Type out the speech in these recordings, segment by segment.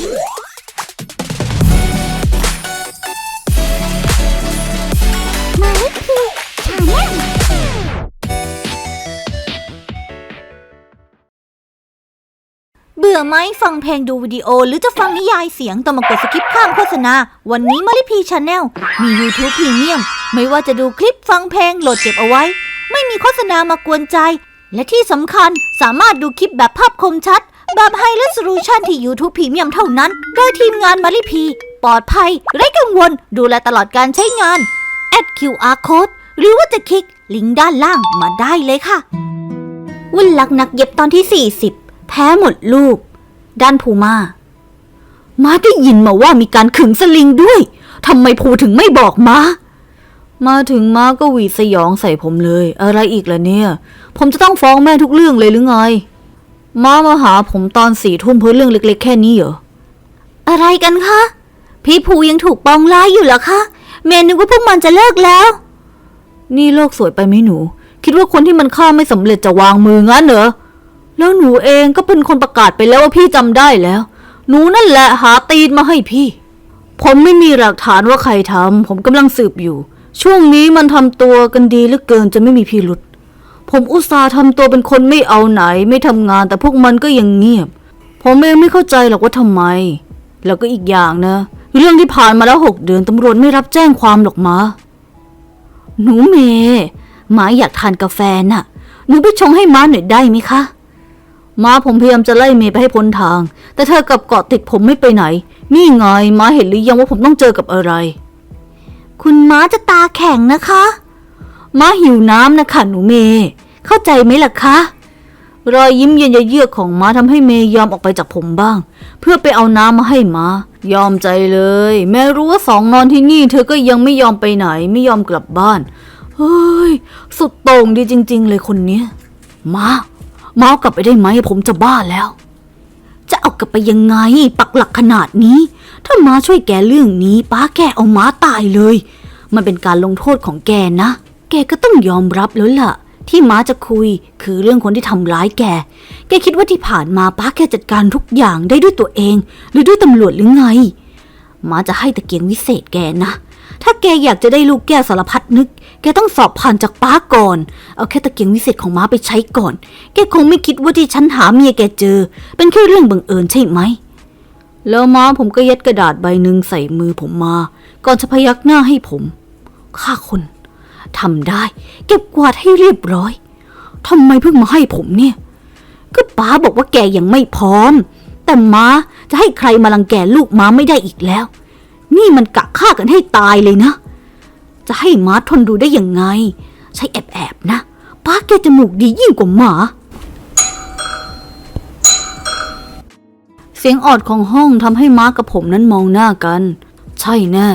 มาลิพีชาแนลเบื่อไหมฟังเพลงดูวิดีโอ หรือจะฟังนิยายเสียงต้องมากดสกิปข้ามโฆษณา วันนี้มาริพีชาแนลมี YouTube พรีเมียม ไม่ว่าจะดูคลิปฟังเพลงโหลดเก็บเอาไว้ ไม่มีโฆษณามากวนใจ และที่สำคัญสามารถดูคลิปแบบภาพคมชัด แบบไฮเ e ส o ลูชันที่ YouTube พรีเมียมเท่านั้น โดยทีมงานมาริพี ปลอดภัย ไร้กังวล ดูแลตลอดการใช้งาน แอด QR Code หรือว่าจะคลิก ลิงก์ด้านล่างมาได้เลยค่ะ วุ่นลักนักเย็บตอนที่ 40 แพ้หมดลูก ด้านภูมา มาได้ยินมาว่ามีการขึงสลิงด้วยทำไมภูถึงไม่บอกมา มาถึงมาก็หวีสยองใส่ผมเลย อะไรอีกล่ะเนี่ย ผมจะต้องฟ้องแม่ทุกเรื่องเลยหรือไง มามาหาผมตอนสี่ทุ่มเพื่อเรื่องเล็ก ๆ แค่นี้เหรอ อะไรกันคะ พี่ภูยังถูกปองร้ายอยู่เหรอคะ เมนึกว่าพวกมันจะเลิกแล้ว นี่โลกสวยไปไหมหนู คิดว่าคนที่มันฆ่าไม่สำเร็จจะวางมืองั้นเหรอ แล้วหนูเองก็เป็นคนประกาศไปแล้วว่าพี่จำได้แล้ว หนูนั่นแหละหาตีนมาให้พี่ ผมไม่มีหลักฐานว่าใครทำผมกำลังสืบอยู่ ช่วงนี้มันทำตัวกันดีเหลือเกินจะไม่มีพิรุษ ผมอุตส่าห์ทำตัวเป็นคนไม่เอาไหนไม่ทำงานแต่พวกมันก็ยังเงียบ ผมเองไม่เข้าใจหรอกว่าทำไม แล้วก็อีกอย่างนะ เรื่องที่ผ่านมาแล้วหกเดือนตำรวจไม่รับแจ้งความหรอกมา หนูเมย์หมาอยากทานกาแฟน่ะ หนูไปชงให้ม้าหน่อยได้ไหมคะม้าผมพยายามจะไล่เมย์ไปให้พ้นทาง แต่เธอกลับเกาะติดผมไม่ไปไหน นี่ไงม้าเห็นหรือยังว่าผมต้องเจอกับอะไร คุณม้าจะตาแข็งนะคะ ม้าหิวน้ำนะคะหนูเมย์เข้าใจไหมล่ะคะ รอยยิ้มเย็นเยือกของม้าทำให้เมย์ยอมออกไปจากผมบ้าง เพื่อไปเอาน้ำมาให้ม้ายอมใจเลย แม้รู้ว่าสองนอนที่นี่ เธอก็ยังไม่ยอมไปไหน ไม่ยอมกลับบ้านเฮ้ย สุดโต่งดีจริง ๆ เลยคนเนี้ยม้าม้าเอากลับไปได้ไหมผมจะบ้าแล้ว จะเอากลับไปยังไง ปักหลักขนาดนี้ ถ้าม้าช่วยแกเรื่องนี้ ป้าแกเอาม้าตายเลย มันเป็นการลงโทษของแกนะ แกก็ต้องยอมรับแล้วล่ะ ที่ม้าจะคุยคือเรื่องคนที่ทำร้ายแก แกคิดว่าที่ผ่านมาป้าแกจัดการทุกอย่างได้ด้วยตัวเอง หรือด้วยตำรวจหรือไง ม้าจะให้ตะเกียงวิเศษแกนะ ถ้าแกอยากจะได้ลูกแก้วสารพัดนึก แกต้องสอบผ่านจากป้าก่อน เอาแค่ตะเกียงวิเศษของม้าไปใช้ก่อน แกคงไม่คิดว่าที่ฉันหาเมียแกเจอ เป็นแค่เรื่องบังเอิญใช่ไหมแล้วม้าผมก็ยัดกระดาษใบหนึ่งใส่มือผมมา ก่อนจะพยักหน้าให้ผมข้าคน ทำได้ เก็บกวาดให้เรียบร้อยทำไมเพิ่งมาให้ผมเนี่ย ก็ป้าบอกว่าแกยังไม่พร้อม แต่ม้าจะให้ใครมาลังแกลูกม้าไม่ได้อีกแล้ว นี่มันกะฆ่ากันให้ตายเลยนะ จะให้ม้าทนดูได้ยังไง ใช้แอบๆนะป้าแกจมูกดียิ่งกว่าหมาเสียงออดของห้องทำให้ม้ากับผมนั้นมองหน้ากัน ใช่แน่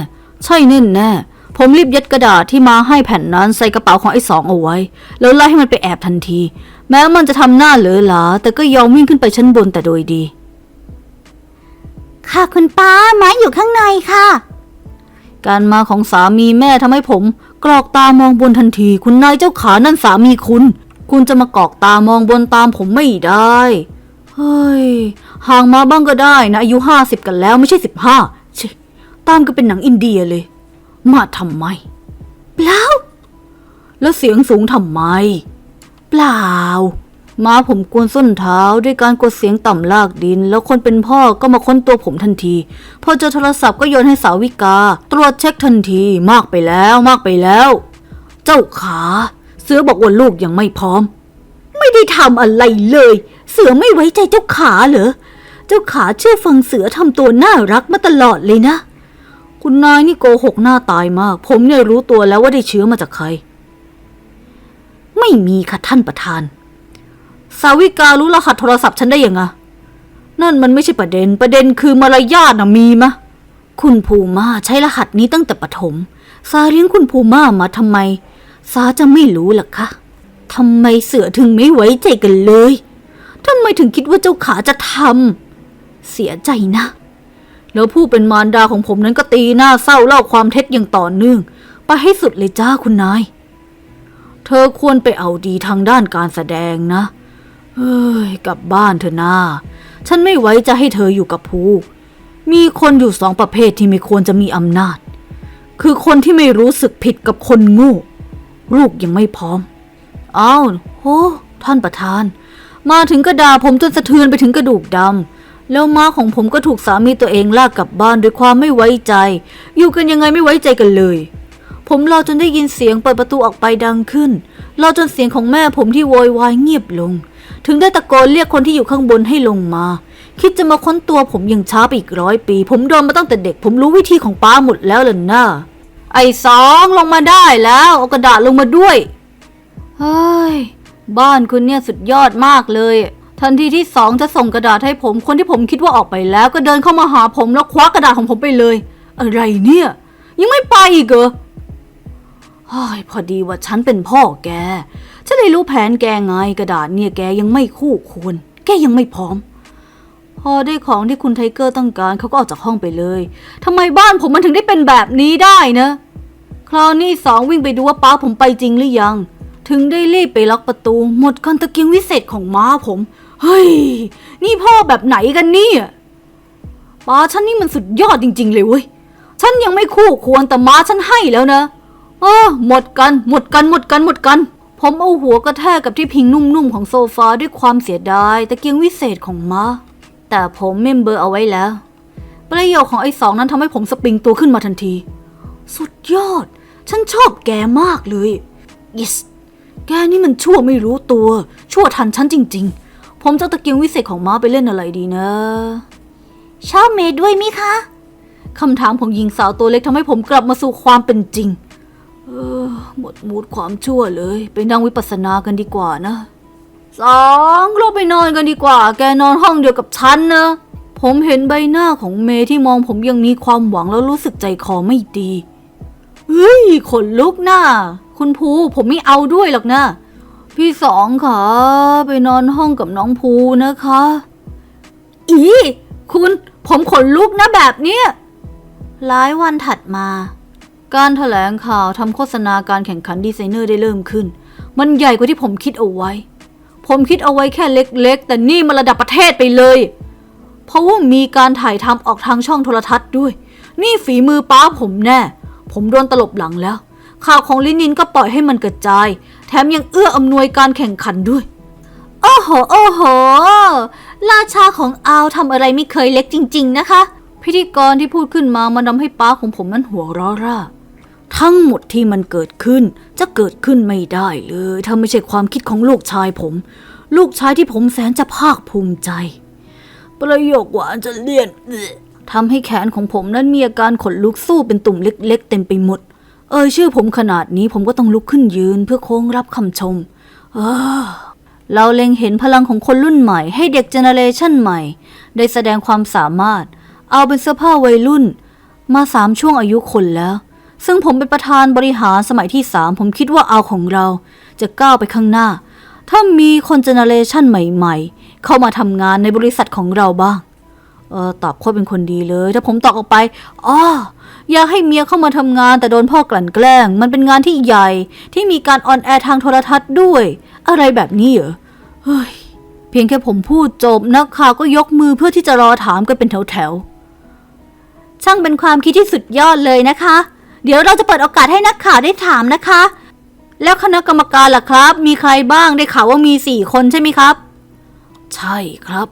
ใช่แน่แน่ ผมรีบยัดกระดาษที่ม้าให้แผ่นนั้นใส่กระเป๋าของไอ้สองเอาไว้ แล้วไล่ให้มันไปแอบทันที แม้มันจะทำหน้าเหลอหลาแต่ก็ยอมวิ่งขึ้นไปชั้นบนแต่โดยดี ค่ะคุณป้าม้าอยู่ข้างในค่ะ การมาของสามีแม่ทำให้ผมกรอกตามองบนทันที คุณนายเจ้าขานั่นสามีคุณ คุณจะมากรอกตามองบนตามผมไม่ได้ เฮ้ยห่างมาบ้างก็ได้นะอายุห้าสิบกันแล้วไม่ใช่สิบห้าชิตามก็เป็นหนังอินเดียเลย มาทำไม เปล่า แล้วเสียงสูงทำไม เปล่า มาผมกวนส้นเท้าด้วยการกดเสียงต่ำลากดิน แล้วคนเป็นพ่อก็มาค้นตัวผมทันที พอเจอโทรศัพท์ก็โยนให้สาวิกา ตรวจเช็คทันที มากไปแล้วมากไปแล้ว เจ้าขา เสือบอกว่าลูกยังไม่พร้อม ไม่ได้ทำอะไรเลย เสือไม่ไว้ใจเจ้าขาเหรอ เจ้าขาเชื่อฟังเสือทำตัวน่ารักมาตลอดเลยนะ คุณนายนี่โกหกหน้าตายมาก ผมเนี่ยรู้ตัวแล้วว่าได้เชื้อมาจากใคร ไม่มีค่ะท่านประธาน สาวิการู้รหัสโทรศัพท์ฉันได้ยังไงนั่นมันไม่ใช่ประเด็น ประเด็นคือมารยาทนะมีมะ คุณภูมาใช้รหัสนี้ตั้งแต่ปฐมซาเลี้ยงคุณภูมามาทำไม ซาจะไม่รู้ล่ะคะทำไมเสือถึงไม่ไว้ใจกันเลยทำไมถึงคิดว่าเจ้าขาจะทำเสียใจนะ แล้วผู้เป็นมารดาของผมนั้นก็ตีหน้าเศร้าเล่าความเท็จอย่างต่อเนื่อง ไปให้สุดเลยจ้าคุณนาย เธอควรไปเอาดีทางด้านการแสดงนะเฮ้ยกลับบ้านเถอะนาฉันไม่ไว้จะให้เธออยู่กับภูมีคนอยู่สองประเภทที่ไม่ควรจะมีอำนาจ คือคนที่ไม่รู้สึกผิดกับคนโงูลูกยังไม่พร้อม อ้าวโหท่านประธาน มาถึงกระดาผมจนสะเทือนไปถึงกระดูกดำ แล้วม้าของผมก็ถูกสามีตัวเองลากกลับบ้านด้วยความไม่ไว้ใจ อยู่กันยังไงไม่ไว้ใจกันเลย ผมรอจนได้ยินเสียงเปิดประตูออกไปดังขึ้น รอจนเสียงของแม่ผมที่โวยวายเงียบลง ถึงได้ตะโกนเรียกคนที่อยู่ข้างบนให้ลงมา คิดจะมาค้นตัวผมยังช้าไปอีกร้อยปี ผมโดนมาตั้งแต่เด็ก ผมรู้วิธีของป้าหมดแล้วล่ะนะไอ้สองลงมาได้แล้วเอากระดาษลงมาด้วย เฮ้ย บ้านคุณเนี่ยสุดยอดมากเลย ทันทีที่สองจะส่งกระดาษให้ผมคนที่ผมคิดว่าออกไปแล้ว ก็เดินเข้ามาหาผมแล้วคว้ากระดาษของผมไปเลย อะไรเนี่ย ยังไม่ไปอีกเหรอพอดีว่าฉันเป็นพ่อแก ฉันเลยรู้แผนแกไงกระดาษเนี่ยแกยังไม่คู่ควร แกยังไม่พร้อม พอได้ของที่คุณไทเกอร์ต้องการเขาก็ออกจากห้องไปเลย ทำไมบ้านผมมันถึงได้เป็นแบบนี้ได้นะคราวนี้สองวิ่งไปดูว่าป้าผมไปจริงหรือยัง ถึงได้รีบไปล็อกประตู หมดกันตะเกียงวิเศษของม้าผม เฮ้ย นี่พ่อแบบไหนกันเนี่ยป้าฉันนี่มันสุดยอดจริง ๆ เลยเว้ย ฉันยังไม่คู่ควรแต่มาฉันให้แล้วนะ เออ หมดกัน หมดกัน หมดกัน หมดกัน ผมเอาหัวกระแทกกับที่พิงนุ่มๆของโซฟาด้วยความเสียดายตะเกียงวิเศษของม้า แต่ผมเมมเบอร์เอาไว้แล้ว ประโยคของไอ้สองนั้นทำให้ผมสปริงตัวขึ้นมาทันที สุดยอด ฉันชอบแกมากเลย yes แกนี่มันชั่วไม่รู้ตัว ชั่วทันฉันจริง ๆ ผมจะตะเกียงวิเศษของม้าไปเล่นอะไรดีนะ ชอบเมย์ด้วยมิคะคำถามของหญิงสาวตัวเล็กทำให้ผมกลับมาสู่ความเป็นจริง เออ หมดมูดความชั่วเลย ไปนั่งวิปัสสนากันดีกว่านะสองเราไปนอนกันดีกว่า แกนอนห้องเดียวกับฉันนะ ผมเห็นใบหน้าของเมย์ที่มองผมยังมีความหวังแล้วรู้สึกใจคอไม่ดี เฮ้ยขนลุกหน้า คุณภูผมไม่เอาด้วยหรอกนะ พี่สองค่ะ ไปนอนห้องกับน้องภูนะคะ อีคุณ ผมขนลุกนะแบบเนี้ยหลายวันถัดมา การถแถลงข่าวทำโฆษณาการแข่งขันดีไซเนอร์ได้เริ่มขึ้น มันใหญ่กว่าที่ผมคิดเอาไว้ ผมคิดเอาไว้แค่เล็กๆ แต่นี่มันระดับประเทศไปเลย เพราะว่ามีการถ่ายทำออกทางช่องโทรทัศน์ด้วย นี่ฝีมือป้าผมแน่ ผมโดนตลบหลังแล้ว ข่าวของลินินก็ปล่อยให้มันกระจาย แถมยังเอื้ออำนวยการแข่งขันด้วย โอ้โห โอ้โห ราชาของอาวทำอะไรไม่เคยเล็กจริง ๆ นะคะ พิธีกรที่พูดขึ้นมามันทำให้ป้าของผมนั้นหัวเร้อร่าทั้งหมดที่มันเกิดขึ้นจะเกิดขึ้นไม่ได้เลย ถ้าไม่ใช่ความคิดของลูกชายผม ลูกชายที่ผมแสนจะภาคภูมิใจ ประโยคหวานจะเลี่ยนทำให้แขนของผมนั้นมีอาการขนลุกสู้เป็นตุ่มเล็ก ๆ เต็มไปหมด เอ่ยชื่อผมขนาดนี้ผมก็ต้องลุกขึ้นยืนเพื่อโค้งรับคำชม เออ เราเล็งเห็นพลังของคนรุ่นใหม่ ให้เด็กเจเนเรชันใหม่ ได้แสดงความสามารถ เอาเป็นเสื้อผ้าวัยรุ่น มาสามช่วงอายุคนแล้ว ซึ่งผมเป็นประธานบริหารสมัยที่สามผมคิดว่าเอาของเรา จะก้าวไปข้างหน้า ถ้ามีคนเจเนเรชันใหม่ ๆ เข้ามาทำงานในบริษัทของเราบ้าง เออตอบโคตรเป็นคนดีเลย ถ้าผมตอบออกไปอ้ออยากให้เมียเข้ามาทำงานแต่โดนพ่อกลั่นแกล้ง มันเป็นงานที่ใหญ่ ที่มีการออนแอร์ทางโทรทัศน์ด้วย อะไรแบบนี้เหรอเฮ้ยเพียงแค่ผมพูดจบนักข่าวก็ยกมือเพื่อที่จะรอถามกันเป็นแถวๆช่างเป็นความคิดที่สุดยอดเลยนะคะ เดี๋ยวเราจะเปิดโอกาสให้นักข่าวได้ถามนะคะ แล้วคณะกรรมการล่ะครับ มีใครบ้างได้ข่าวว่ามีสี่คนใช่ไหมครับ ใช่ครับ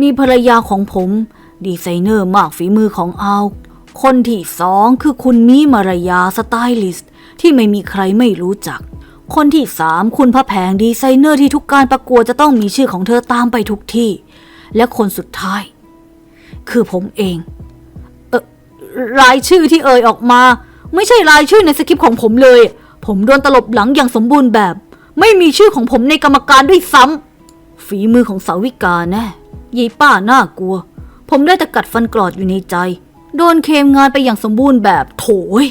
มีภรรยาของผม ดีไซเนอร์มากฝีมือของอาวคนที่สองคือคุณมีมารยาสไตลิสต์ที่ไม่มีใครไม่รู้จัก คนที่สามคุณพระแผงดีไซเนอร์ที่ทุกการประกวดจะต้องมีชื่อของเธอตามไปทุกที่ และคนสุดท้าย คือผมเองเออรายชื่อที่เอ่ยออกมา ไม่ใช่รายชื่อในสคริปต์ของผมเลย ผมโดนตลบหลังอย่างสมบูรณ์แบบ ไม่มีชื่อของผมในกรรมการด้วยซ้ำฝีมือของสาวิกาแน่ยายป้าน่ากลัว ผมได้แต่กัดฟันกรอดอยู่ในใจ โดนเคมงานไปอย่างสมบูรณ์แบบโถย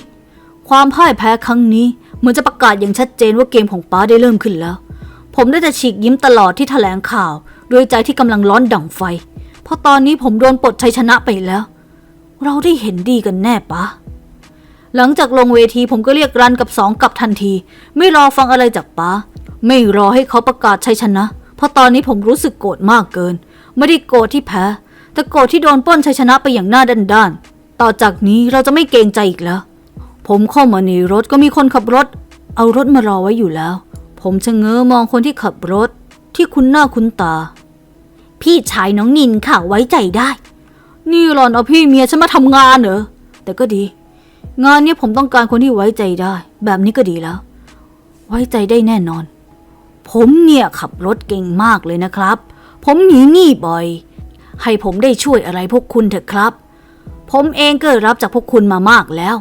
ความพ่ายแพ้ครั้งนี้ เหมือนจะประกาศอย่างชัดเจนว่าเกมของป้าได้เริ่มขึ้นแล้ว ผมได้แต่ฉีกยิ้มตลอดที่แถลงข่าวด้วยใจที่กำลังร้อนดั่งไฟ เพราะตอนนี้ผมโดนปลดชัยชนะไปแล้ว เราได้เห็นดีกันแน่ปะหลังจากลงเวทีผมก็เรียกรันกับสองกลับทันที ไม่รอฟังอะไรจากป้า ไม่รอให้เขาประกาศชัยชนะ เพราะตอนนี้ผมรู้สึกโกรธมากเกิน ไม่ได้โกรธที่แพ้ แต่โกรธที่โดนป้นชัยชนะไปอย่างหน้าด้านๆ ต่อจากนี้เราจะไม่เกรงใจอีกแล้ว ผมเข้ามาในรถก็มีคนขับรถ เอารถมารอไว้อยู่แล้ว ผมชะเง้อมองคนที่ขับรถ ที่คุ้นหน้าคุ้นตา พี่ชายน้องนินค่ะไว้ใจได้ นี่หลอนเอาพี่เมียฉันมาทำงานเหรอ แต่ก็ดี งานนี้ผมต้องการคนที่ไว้ใจได้ แบบนี้ก็ดีแล้ว ไว้ใจได้แน่นอน ผมเนี่ยขับรถเก่งมากเลยนะครับ ผมหนีหนี้บ่อย ให้ผมได้ช่วยอะไรพวกคุณเถอะครับ ผมเองก็รับจากพวกคุณมามากแล้ว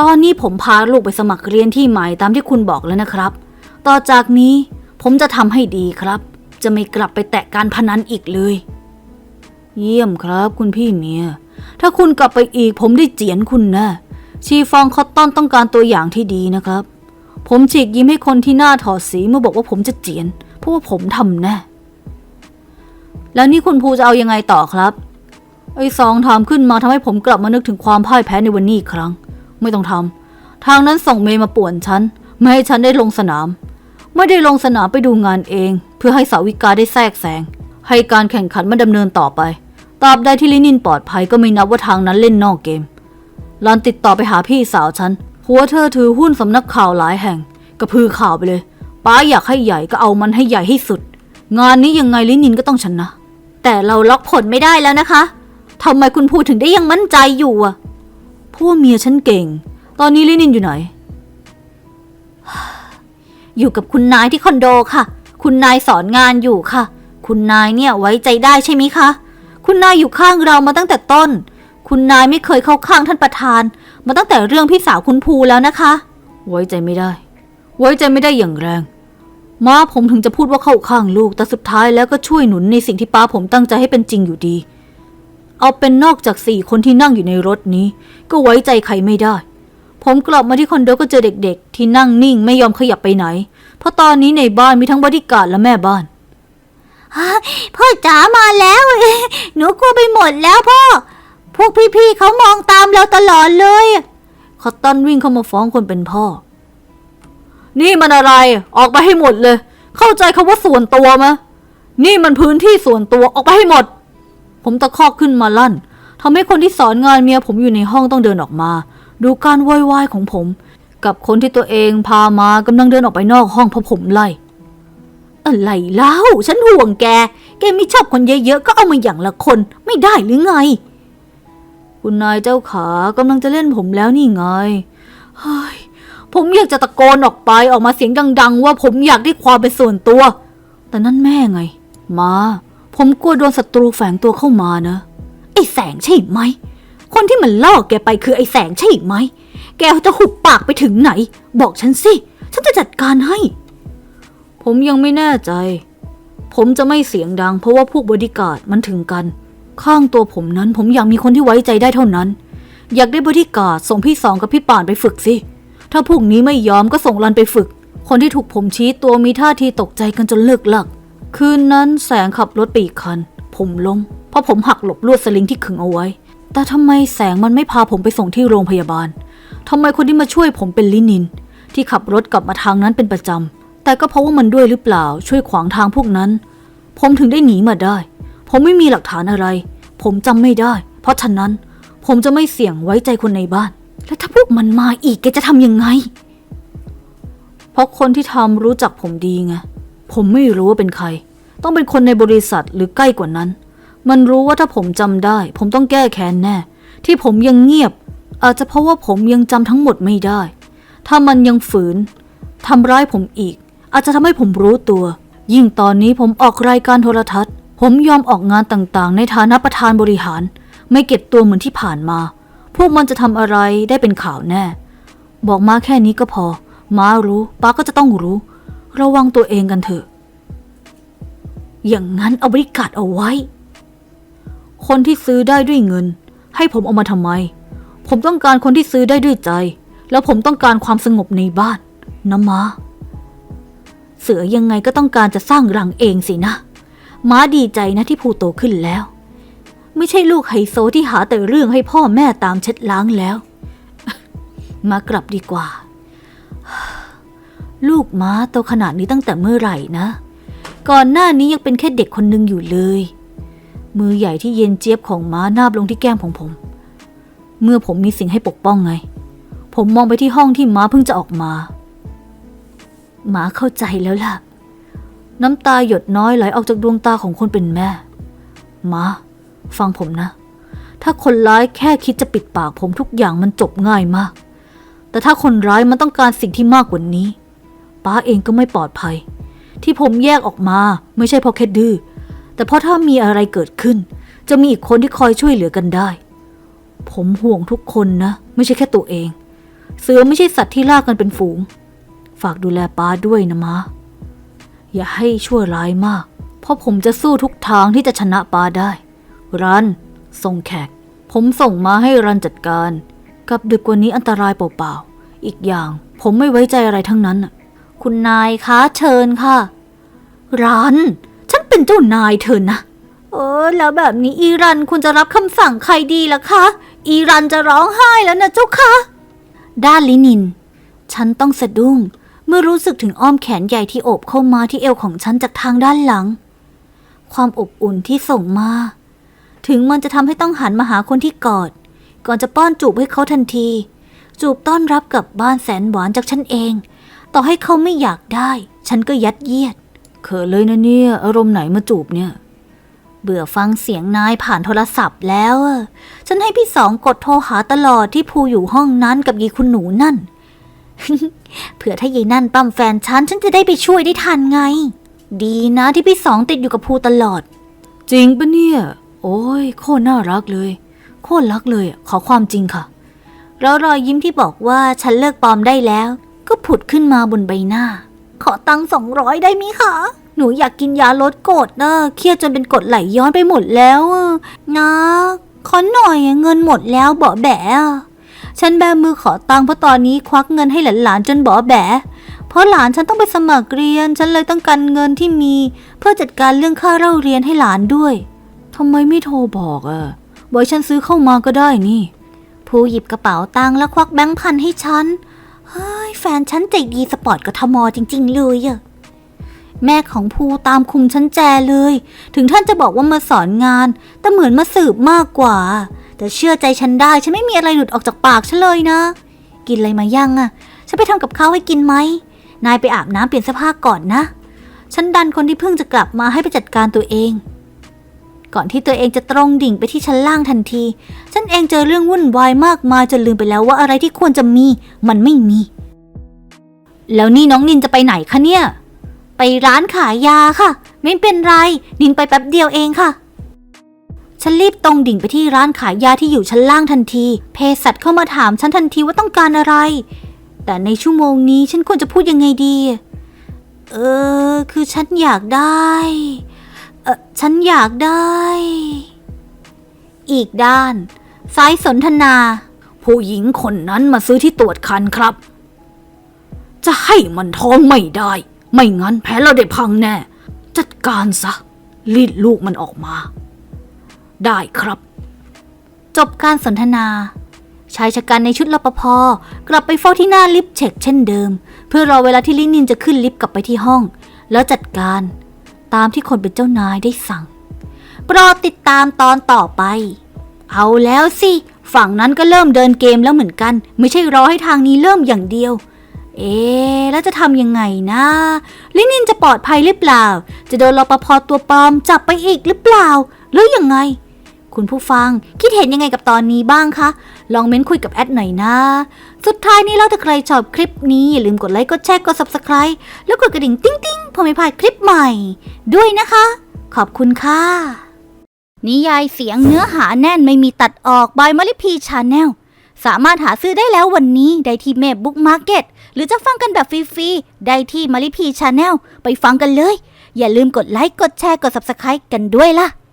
ตอนนี้ผมพาลูกไปสมัครเรียนที่ใหม่ตามที่คุณบอกแล้วนะครับ ต่อจากนี้ผมจะทำให้ดีครับ จะไม่กลับไปแตะการพนันอีกเลย เยี่ยมครับคุณพี่เมีย ถ้าคุณกลับไปอีกผมได้เจียนคุณแนะ ชีฟองคอตตอนต้องการตัวอย่างที่ดีนะครับ ผมฉีกยิ้มให้คนที่หน้าถอดสีเมื่อบอกว่าผมจะเจียนเพราะว่าผมทำแน่ แล้วนี่คุณภูจะเอายังไงต่อครับ ไอ้สองถามขึ้นมาทำให้ผมกลับมานึกถึงความพ่ายแพ้ในวันนี้อีกครั้ง ไม่ต้องทำทางนั้นส่งเมย์มาป่วนฉัน ไม่ให้ฉันได้ลงสนาม ไม่ได้ลงสนามไปดูงานเอง เพื่อให้สาวิกาได้แทรกแซง ให้การแข่งขันมันดำเนินต่อไป ตราบใดที่ลินินปลอดภัยก็ไม่นับว่าทางนั้นเล่นนอกเกมลันติดต่อไปหาพี่สาวฉัน หัวเธอถือหุ้นสำนักข่าวหลายแห่ง กระพือข่าวไปเลย ป้าอยากให้ใหญ่ก็เอามันให้ใหญ่ให้สุด งานนี้ยังไงลินินก็ต้องชนะ แต่เราล็อกผลไม่ได้แล้วนะคะทำไมคุณพูดถึงได้ยังมั่นใจอยู่อะพวกเมียฉันเก่ง ตอนนี้ลินินอยู่ไหน อยู่กับคุณนายที่คอนโดค่ะ คุณนายสอนงานอยู่ค่ะ คุณนายเนี่ยไว้ใจได้ใช่ไหมคะ คุณนายอยู่ข้างเรามาตั้งแต่ต้น คุณนายไม่เคยเข้าข้างท่านประธาน มาตั้งแต่เรื่องพี่สาวคุณภูแล้วนะคะ ไว้ใจไม่ได้ ไว้ใจไม่ได้อย่างแรง ม้าผมถึงจะพูดว่าเข้าข้างลูก แต่สุดท้ายแล้วก็ช่วยหนุนในสิ่งที่ป้าผมตั้งใจให้เป็นจริงอยู่ดี เอาเป็นนอกจากสี่คนที่นั่งอยู่ในรถนี้ ก็ไว้ใจใครไม่ได้ ผมกลับมาที่คอนโดก็เจอเด็กๆ ที่นั่งนิ่งไม่ยอมขยับไปไหน เพราะตอนนี้ในบ้านมีทั้งบริการดและแม่บ้านพ่อจ๋ามาแล้ว หนูกลัวไปหมดแล้วพ่อ พวกพี่ๆเขามองตามเราตลอดเลย คอตตันวิ่งเข้ามาฟ้องคนเป็นพ่อ นี่มันอะไรออกไปให้หมดเลย เข้าใจคำว่าส่วนตัวมะนี่มันพื้นที่ส่วนตัวออกไปให้หมด ผมตะคอกขึ้นมาลั่นทำให้คนที่สอนงานเมียผมอยู่ในห้องต้องเดินออกมา ดูการวายวายของผม กับคนที่ตัวเองพามากำลังเดินออกไปนอกห้องเพราะผมไล่อะไรเล่าฉันห่วงแก แกไม่ชอบคนเยอะๆ ก็เอามาอย่างละคนไม่ได้หรือไง คุณนายเจ้าขากำลังจะเล่นผมแล้วนี่ไงเฮ้ย ผมอยากจะตะโกนออกไปออกมาเสียงดัง ๆ ว่าผมอยากได้ความเป็นส่วนตัว แต่นั่นแม่ไง มา ผมกลัวโดนศัตรูแฝงตัวเข้ามานะไอ้แสงใช่ไหม คนที่มันล่อแกไปคือไอ้แสงใช่ไหม แกจะหุบปากไปถึงไหน บอกฉันสิ ฉันจะจัดการให้ ผมยังไม่แน่ใจ ผมจะไม่เสียงดัง เพราะว่าพวกบริการมันถึงกัน ข้างตัวผมนั้นผมอยากมีคนที่ไว้ใจได้เท่านั้น อยากได้บริการส่งพี่สองกับพี่ป่านไปฝึกสิ ถ้าพวกนี้ไม่ยอมก็ส่งรันไปฝึก คนที่ถูกผมชี้ตัวมีท่าทีตกใจกันจนเลิกหลัก คืนนั้นแสงขับรถไปอีกคัน ผมล้มเพราะผมหักหลบลวดสลิงที่ขึงเอาไว้ แต่ทำไมแสงมันไม่พาผมไปส่งที่โรงพยาบาลทำไมคนที่มาช่วยผมเป็นลินิน ที่ขับรถกลับมาทางนั้นเป็นประจำแต่ก็เพราะว่ามันด้วยหรือเปล่าช่วยขวางทางพวกนั้น ผมถึงได้หนีมาได้ ผมไม่มีหลักฐานอะไร ผมจำไม่ได้ เพราะฉะนั้นผมจะไม่เสี่ยงไว้ใจคนในบ้าน แล้วถ้าพวกมันมาอีกแกจะทำยังไง เพราะคนที่ทำรู้จักผมดีไง ผมไม่รู้ว่าเป็นใคร ต้องเป็นคนในบริษัทหรือใกล้กว่านั้น มันรู้ว่าถ้าผมจำได้ ผมต้องแก้แค้นแน่ ที่ผมยังเงียบ อาจจะเพราะว่าผมยังจำทั้งหมดไม่ได้ ถ้ามันยังฝืนทำร้ายผมอีก อาจจะทำให้ผมรู้ตัว ยิ่งตอนนี้ผมออกรายการโทรทัศน์ ผมยอมออกงานต่างๆ ในฐานะประธานบริหาร ไม่เก็บตัวเหมือนที่ผ่านมา พวกมันจะทำอะไรได้เป็นข่าวแน่ บอกมาแค่นี้ก็พอ ม้ารู้ป้าก็จะต้องรู้ ระวังตัวเองกันเถอะ อย่างนั้นเอาบริการเอาไว้ คนที่ซื้อได้ด้วยเงิน ให้ผมเอามาทำไม ผมต้องการคนที่ซื้อได้ด้วยใจ แล้วผมต้องการความสงบในบ้านนะม้า เสือยังไงก็ต้องการจะสร้างรังเองสินะ ม้าดีใจนะที่ภูโตขึ้นแล้ว ไม่ใช่ลูกไฮโซที่หาแต่เรื่องให้พ่อแม่ตามเช็ดล้างแล้ว มากลับดีกว่า ลูกม้าโตขนาดนี้ตั้งแต่เมื่อไหร่นะ ก่อนหน้านี้ยังเป็นแค่เด็กคนหนึ่งอยู่เลย มือใหญ่ที่เย็นเจี๊ยบของม้านาบลงที่แก้มของผม เมื่อผมมีสิ่งให้ปกป้องไง ผมมองไปที่ห้องที่ม้าเพิ่งจะออกมา ม้าเข้าใจแล้วล่ะ น้ำตาหยดน้อยไหลออกจากดวงตาของคนเป็นแม่ ม้า ฟังผมนะ ถ้าคนร้ายแค่คิดจะปิดปากผมทุกอย่างมันจบง่ายมาก แต่ถ้าคนร้ายมันต้องการสิ่งที่มากกว่านี้ ป้าเองก็ไม่ปลอดภัย ที่ผมแยกออกมาไม่ใช่เพราะแค่ดื้อ แต่เพราะถ้ามีอะไรเกิดขึ้น จะมีอีกคนที่คอยช่วยเหลือกันได้ ผมห่วงทุกคนนะ ไม่ใช่แค่ตัวเอง เสือไม่ใช่สัตว์ที่ล่ากันเป็นฝูง ฝากดูแลป้าด้วยนะมะอย่าให้ชั่วร้ายมาก เพราะผมจะสู้ทุกทางที่จะชนะป้าได้ รัน ส่งแขก ผมส่งมาให้รันจัดการ กับดึกกว่านี้อันตรายเปล่าๆ อีกอย่างผมไม่ไว้ใจอะไรทั้งนั้นน่ะคุณนายคะเชิญค่ะ รัน ฉันเป็นเจ้านายเธอนะ เออ แล้วแบบนี้อีรันคุณจะรับคำสั่งใครดีล่ะคะ อีรันจะร้องไห้แล้วนะเจ้าค่ะด้านลินิน ฉันต้องสะดุ้งเมื่อรู้สึกถึงอ้อมแขนใหญ่ที่โอบเข้ามาที่เอวของฉันจากทางด้านหลัง ความอบอุ่นที่ส่งมา ถึงมันจะทำให้ต้องหันมาหาคนที่กอด ก่อนจะป้อนจูบให้เขาทันที จูบต้อนรับกับบ้านแสนหวานจากฉันเอง ต่อให้เขาไม่อยากได้ ฉันก็ยัดเยียด เขินเลยนะเนี่ย อารมณ์ไหนมาจูบเนี่ย เบื่อฟังเสียงนายผ่านโทรศัพท์แล้ว ฉันให้พี่สองกดโทรหาตลอดที่ภูอยู่ห้องนั้นกับยีคุณหนูนั่น เผื่อถ้ายายนั่นปั้มแฟนฉันฉันจะได้ไปช่วยได้ทันไง ดีนะที่พี่สองติดอยู่กับภูตลอด จริงปะเนี่ย โอ้ยโคตรน่ารักเลย โคตรรักเลยอะขอความจริงค่ะ แล้วรอยยิ้มที่บอกว่าฉันเลิกปลอมได้แล้ว ก็ผุดขึ้นมาบนใบหน้า ขอตังสองร้อยได้มิคะหนูอยากกินยาลดกรดนะเครียดจนเป็นกรดไหลย้อนไปหมดแล้วนะขอหน่อยเงินหมดแล้วเบาแบะฉันแบมือขอตังค์เพราะตอนนี้ควักเงินให้หลานๆจนเบาแบะเพราะหลานฉันต้องไปสมัครเรียน ฉันเลยต้องการเงินที่มี เพื่อจัดการเรื่องค่าเล่าเรียนให้หลานด้วย ทำไมไม่โทรบอกอะบอกฉันซื้อเข้ามาก็ได้นี่ ผู้หยิบกระเป๋าตังค์แล้วควักแบงค์พันให้ฉัน เฮ้ย แฟนฉันใจดีสปอร์ตกทมจริง ๆ เลยอะแม่ของภูตามคุมฉันแจเลย ถึงท่านจะบอกว่ามาสอนงาน แต่เหมือนมาสืบมากกว่า แต่เชื่อใจฉันได้ ฉันไม่มีอะไรหลุดออกจากปากฉันเลยนะ กินอะไรมายังอะฉันไปทำกับข้าวให้กินไหม นายไปอาบน้ำเปลี่ยนเสื้อผ้าก่อนนะ ฉันดันคนที่เพิ่งจะกลับมาให้ไปจัดการตัวเอง ก่อนที่ตัวเองจะตรงดิ่งไปที่ชั้นล่างทันที ฉันเองเจอเรื่องวุ่นวายมากมายจนลืมไปแล้วว่าอะไรที่ควรจะมี มันไม่มี แล้วนี่น้องนินจะไปไหนคะเนี่ย ไปร้านขายยาค่ะ ไม่เป็นไร นินไปแป๊บเดียวเองค่ะ ฉันรีบตรงดิ่งไปที่ร้านขายยาที่อยู่ชั้นล่างทันที เภสัชเข้ามาถามฉันทันทีว่าต้องการอะไร แต่ในชั่วโมงนี้ฉันควรจะพูดยังไงดี เออ คือฉันอยากได้ เออฉันอยากได้ อีกด้านสายสนทนา ผู้หญิงคนนั้นมาซื้อที่ตรวจคันครับ จะให้มันท้องไม่ได้ ไม่งั้นแผลเราได้พังแน่ จัดการซะ รีดลูกมันออกมา ได้ครับ จบการสนทนาชายชะกันในชุดรปภกลับไปเฝ้าที่หน้าลิฟต์เช็คเช่นเดิม เพื่อรอเวลาที่ลินินจะขึ้นลิฟต์กลับไปที่ห้อง แล้วจัดการ ตามที่คนเป็นเจ้านายได้สั่ง โปรดติดตามตอนต่อไป เอาแล้วสิ ฝั่งนั้นก็เริ่มเดินเกมแล้วเหมือนกัน ไม่ใช่รอให้ทางนี้เริ่มอย่างเดียว เอ๊แล้วจะทำยังไงนะ ลินินจะปลอดภัยหรือเปล่า จะโดนรปภตัวปลอมจับไปอีกหรือเปล่า หรือยังไง คุณผู้ฟังคิดเห็นยังไงกับตอนนี้บ้างคะ ลองเม้นคุยกับแอดหน่อยนะ สุดท้ายนี้เราถ้าใครชอบคลิปนี้อย่าลืมกดไลค์ กดแชร์ กด subscribe แล้วกดกระดิ่งติ้งติ้งๆเพื่อไม่พลาดคลิปใหม่ ด้วยนะคะ ขอบคุณค่ะ นิยายเสียงเนื้อหาแน่นไม่มีตัดออกบายมาริพีชาแนลสามารถหาซื้อได้แล้ววันนี้ได้ที่เมพบุ๊กมาร์เก็ตหรือจะฟังกันแบบฟรีๆ ได้ที่มาริพีชาแนลไปฟังกันเลย อย่าลืมกดไลค์ กดแชร์ กด subscribe กันด้วยล่ะ